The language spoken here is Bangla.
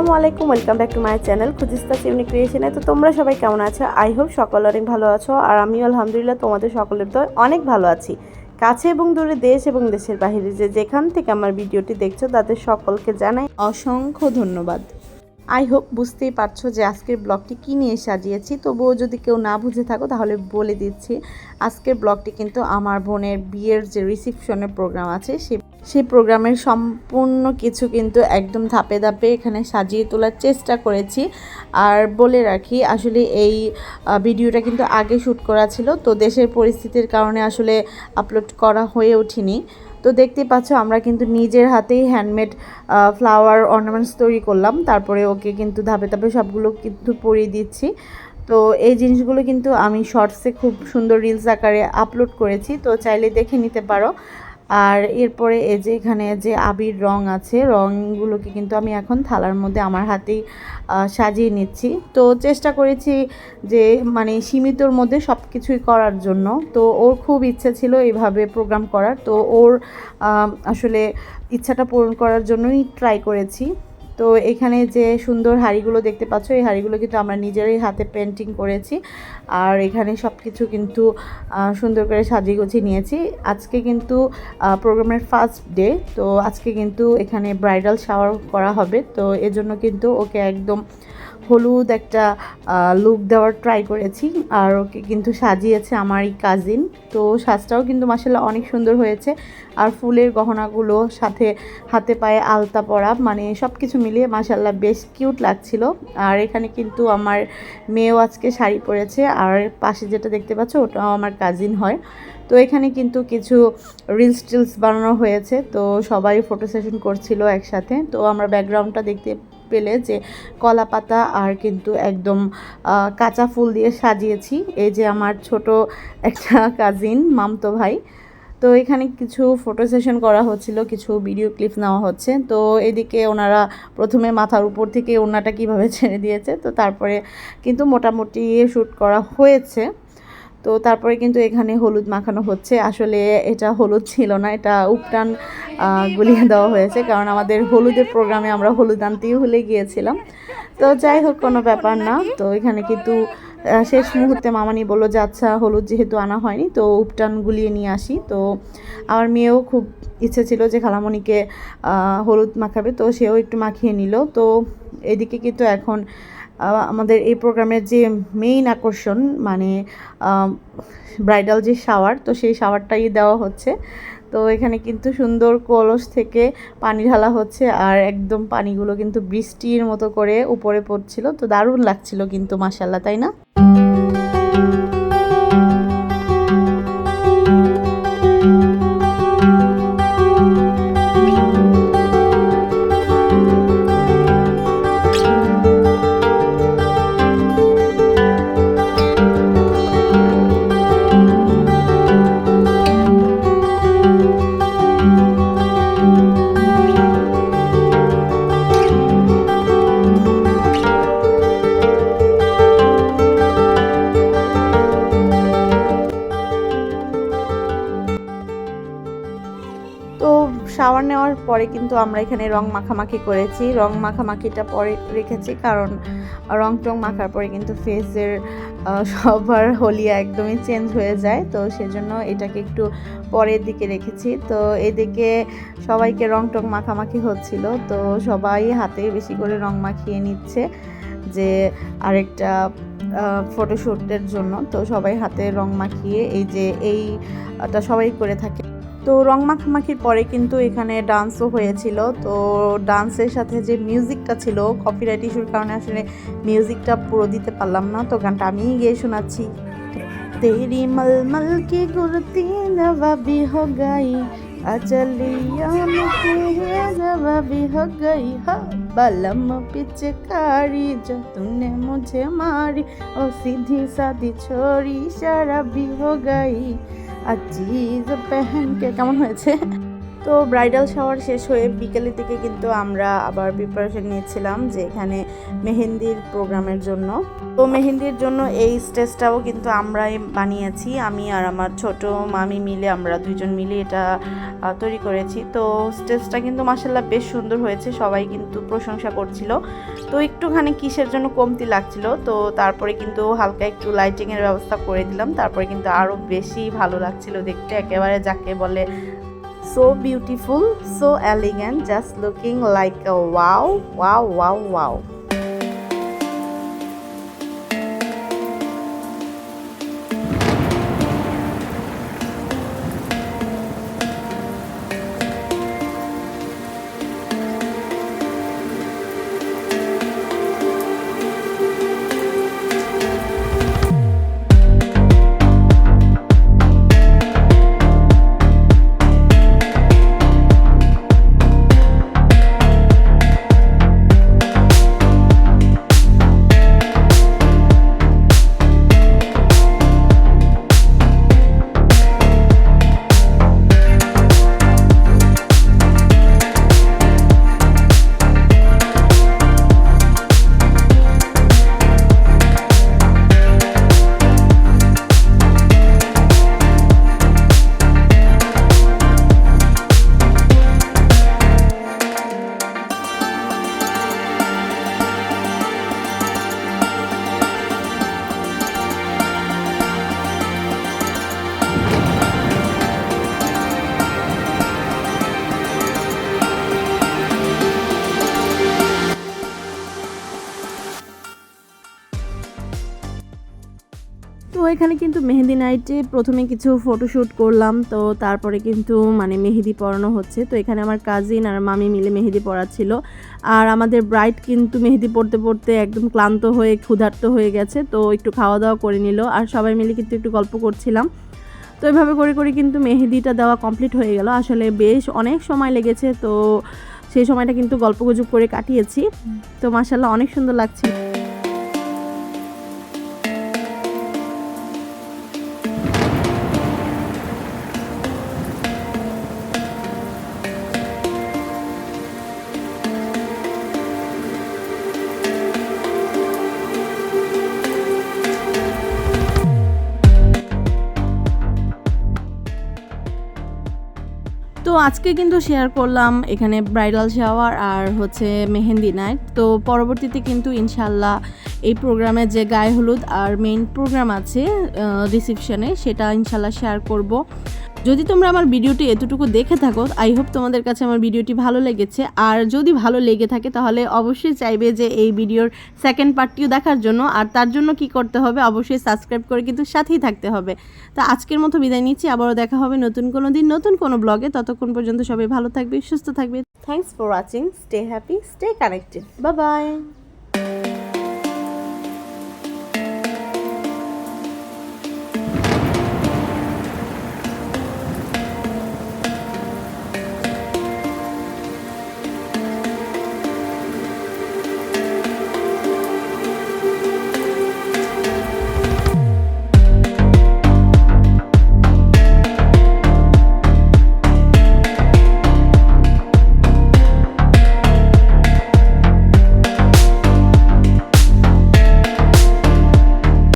আলাইকুম welcome back to my channel Khujista Siuni ক্রিয়েশনে তো তোমরা সবাই কেমন আছো? আই হোপ সকল অনেক ভালো আছো, আর আমিও আলহামদুলিল্লাহ তোমাদের সকলের তো অনেক ভালো আছি। কাছে এবং দূরে দেশ এবং দেশের বাইরে যে যেখান থেকে আমার ভিডিওটি দেখছ, তাদের সকলকে জানাই অসংখ্য ধন্যবাদ। আই হোপ বুঝতেই পারছ যে আজকের ব্লগটি কী নিয়ে সাজিয়েছি। তবুও যদি কেউ না বুঝে থাকো, তাহলে বলে দিচ্ছি, আজকের ব্লগটি কিন্তু আমার বোনের বিয়ের যে রিসিপশনের প্রোগ্রাম আছে, সে সেই প্রোগ্রামের সম্পূর্ণ কিছু কিন্তু একদম ধাপে ধাপে এখানে সাজিয়ে তোলার চেষ্টা করেছি। আর বলে রাখি, আসলে এই ভিডিওটা কিন্তু আগে শ্যুট করা ছিল, তো দেশের পরিস্থিতির কারণে আসলে আপলোড করা হয়ে ওঠেনি। তো দেখতে পাচ্ছ, আমরা কিন্তু নিজের হাতেই হ্যান্ডমেড ফ্লাওয়ার অর্নামেন্টস তৈরি করলাম। তারপরে ওকে কিন্তু ধাপে ধাপে সবগুলো কিন্তু পরিয়ে দিচ্ছি। তো এই জিনিসগুলো কিন্তু আমি শর্টসে খুব সুন্দর রিলস আকারে আপলোড করেছি। তো চাইলে দেখে নিতে পারো। আর এরপরে এই যে এখানে যে আবির রং আছে, রংগুলোকে কিন্তু আমি এখন থালার মধ্যে আমার হাতেই সাজিয়ে নিচ্ছি। তো চেষ্টা করেছি যে মানে সীমিতর মধ্যে সব কিছুই করার জন্য। তো ওর খুব ইচ্ছা ছিল এইভাবে প্রোগ্রাম করার। তো ওর আসলে ইচ্ছাটা পূরণ করার জন্যই ট্রাই করেছি। তো এখানে যে সুন্দর হাড়িগুলো দেখতে পাচ্ছ, এই হাড়িগুলো কিন্তু আমরা নিজেরাই হাতে পেন্টিং করেছি। আর এখানে সব কিছু কিন্তু সুন্দর করে সাজিয়ে গুছিয়ে নিয়েছি। আজকে কিন্তু প্রোগ্রামের ফার্স্ট ডে তো আজকে কিন্তু এখানে ব্রাইডাল শাওয়ার করা হবে। তো এজন্য কিন্তু ওকে একদম হলুদ একটা লুক দেওয়ার ট্রাই করেছি। আর ওকে কিন্তু সাজিয়েছে আমার এই কাজিন তো সাজটাও কিন্তু মাসাল্লাহ অনেক সুন্দর হয়েছে। আর ফুলের গহনাগুলো সাথে হাতে পায়ে আলতা পরা মানে সব কিছু মিলিয়ে মাসাল্লাহ বেশ কিউট লাগছিল। আর এখানে কিন্তু আমার মেয়েও আজকে শাড়ি পরেছে। আর পাশে যেটা দেখতে পাচ্ছ, ওটাও আমার কাজিন হয়। তো এখানে কিন্তু কিছু রিলস টিলস বানানো হয়েছে। তো সবাই ফটো সেশন করছিল একসাথে। তো আমরা ব্যাকগ্রাউন্ডটা দেখতে পেলে যে কলা পাতা আর কিন্তু একদম কাঁচা ফুল দিয়ে সাজিয়েছি। এই যে আমার ছোট একটা কাজিন মামতো ভাই। তো এখানে কিছু ফটো সেশন করা হচ্ছিল, কিছু ভিডিও ক্লিপ নেওয়া হচ্ছে। তো এদিকে ওনারা প্রথমে মাথার উপর থেকে ওনাটা কীভাবে ছেড়ে দিয়েছে, তো তারপরে কিন্তু মোটামুটি শ্যুট করা হয়েছে। তো তারপরে কিন্তু এখানে হলুদ মাখানো হচ্ছে। আসলে এটা হলুদ ছিল না, এটা উপটান গুলিয়ে দেওয়া হয়েছে। কারণ আমাদের হলুদের প্রোগ্রামে আমরা হলুদ আনতেই ভুলে গিয়েছিলাম। তো যাই হোক, কোনো ব্যাপার না। তো এখানে কিন্তু শেষ মুহূর্তে মামানি বলল যে আচ্ছা হলুদ যেহেতু আনা হয়নি, তো উপটান গুলিয়ে নিয়ে আসি। তো আমার মেয়েও খুব ইচ্ছে ছিল যে, খালামণিকে হলুদ মাখাবে। তো সেও একটু মাখিয়ে নিল। তো এদিকে কিন্তু এখন আমাদের এই প্রোগ্রামের যে মেইন আকর্ষণ মানে ব্রাইডাল যে শাওয়ার তো সেই শাওয়ারটাই দেওয়া হচ্ছে। তো এখানে কিন্তু সুন্দর কলস থেকে পানি ঢালা হচ্ছে আর একদম পানিগুলো কিন্তু বৃষ্টির মতো করে উপরে পড়ছিল। তো দারুণ লাগছিল কিন্তু মাসাল্লাহ তাই না? তো শাওয়ার নেওয়ার পরে কিন্তু আমরা এখানে রং মাখামাখি করেছি। রং মাখামাখিটা পরে রেখেছি কারণ রং টং মাখার পরে কিন্তু ফেসের সবার হলিয়া একদমই চেঞ্জ হয়ে যায়। তো সেজন্য এটাকে একটু পরের দিকে রেখেছি। তো এদিকে সবাইকে রং টং মাখামাখি হচ্ছিল। তো সবাই হাতে বেশি করে রং মাখিয়ে নিচ্ছে যে আরেকটা ফটোশ্যুটের জন্য। তো সবাই হাতে রং মাখিয়ে এই যে এইটা সবাই করে থাকে। তো রং মাখামাখির পরে কিন্তু এখানে ডান্সও হয়েছিল তো ডান্সের সাথে যে মিউজিকটা ছিল কপিরাইট ইস্যুর কারণে আসলে মিউজিকটা পুরো দিতে পারলাম না তো গানটা আমিই গিয়ে শোনাচ্ছি তেরি মলমল কি গুরতি নবাবি हो गई अचलिया नवाबी हो गई हा बलम पिचकारी जो तूने मुझे मारी ओ सीधी सादी छोरी शराबी हो गई আজিজ পেহেন কে কেমন হয়েছে? তো ব্রাইডাল শাওয়ার শেষ হয়ে বিকেলের দিকে কিন্তু আমরা আবার প্রিপারেশন নিয়েছিলাম যে এখানে মেহেন্দির প্রোগ্রামের জন্য। তো মেহেন্দির জন্য এই স্টেজটাও কিন্তু আমরাই বানিয়েছি। আমি আর আমার ছোট মামি মিলে, আমরা দুইজন মিলে এটা তৈরি করেছি। তো স্টেজটা কিন্তু মাসাল্লাহ বেশ সুন্দর হয়েছে। সবাই কিন্তু প্রশংসা করছিল। তো একটুখানি কিসের জন্য কমতি লাগছিল, তো তারপরে কিন্তু হালকা একটু লাইটিংয়ের ব্যবস্থা করে দিলাম, তারপরে কিন্তু আরও বেশি ভালো লাগছিল দেখতে, একেবারে যাকে বলে so beautiful so elegant just looking like wow wow wow wow এখানে কিন্তু মেহেদি নাইটে প্রথমে কিছু ফটোশ্যুট করলাম, তো তারপরে কিন্তু মানে মেহেদি পরানো হচ্ছে। তো এখানে আমার কাজিন আর মামি মিলে মেহেদি পড়াচ্ছিল আর আমাদের ব্রাইট কিন্তু মেহেদি পড়তে পড়তে একদম ক্লান্ত হয়ে, ক্ষুধার্ত হয়ে গেছে, তো একটু খাওয়া দাওয়া করে নিল। আর সবাই মিলে কিন্তু একটু গল্প করছিলাম। তো এভাবে করে করে কিন্তু মেহেদিটা দেওয়া কমপ্লিট হয়ে গেল। আসলে বেশ অনেক সময় লেগেছে, তো সেই সময়টা কিন্তু গল্পগুজব করে কাটিয়েছি। তো মাসাল্লাহ অনেক সুন্দর লাগছে। তো আজকে কিন্তু শেয়ার করলাম এখানে ব্রাইডাল শাওয়ার আর হচ্ছে মেহেন্দি নাইট তো পরবর্তীতে কিন্তু ইনশাল্লাহ এই প্রোগ্রামে যে গায়ে হলুদ আর মেইন প্রোগ্রাম আছে রিসিপশনে সেটা ইনশাল্লাহ শেয়ার করব। যদি তোমরা আমার ভিডিওটি এতটুকু দেখে থাকো আই হোপ তোমাদের কাছে আমার ভিডিওটি ভালো লেগেছে। আর যদি ভালো লেগে থাকে, তাহলে অবশ্যই চাইবে যে এই ভিডিওর সেকেন্ড পার্টটিও দেখার জন্য। আর তার জন্য কি করতে হবে, অবশ্যই সাবস্ক্রাইব করে কিন্তু সাথেই থাকতে হবে। তা আজকের মতো বিদায় নিচ্ছি। আবারও দেখা হবে নতুন কোনো দিন, নতুন কোনো ব্লগে ততক্ষণ পর্যন্ত সবাই ভালো থাকবে, সুস্থ থাকবে। Thanks for watching stay happy stay connected বা বাই